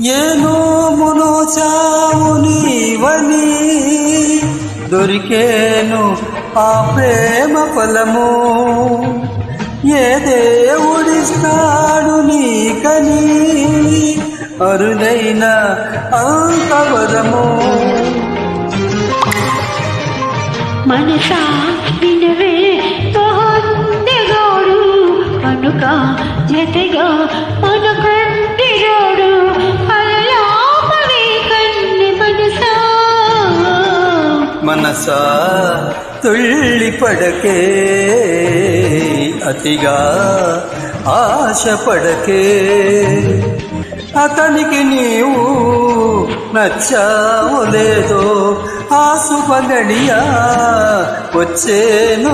ఏనో మునో చావు నీవని దొరికేను ఆ ప్రేమ ఫలము. ఏ దేవుడిస్తాడు నీకని అరుదైన అంతవరము. మనసా వినవే తోడు కనుక జతగా మన మనసా తుళ్ళి పడకే అతిగా ఆశ పడకే. అతనికి నీవు నచ్చావు లేదో ఆ శుభగడియా వచ్చేను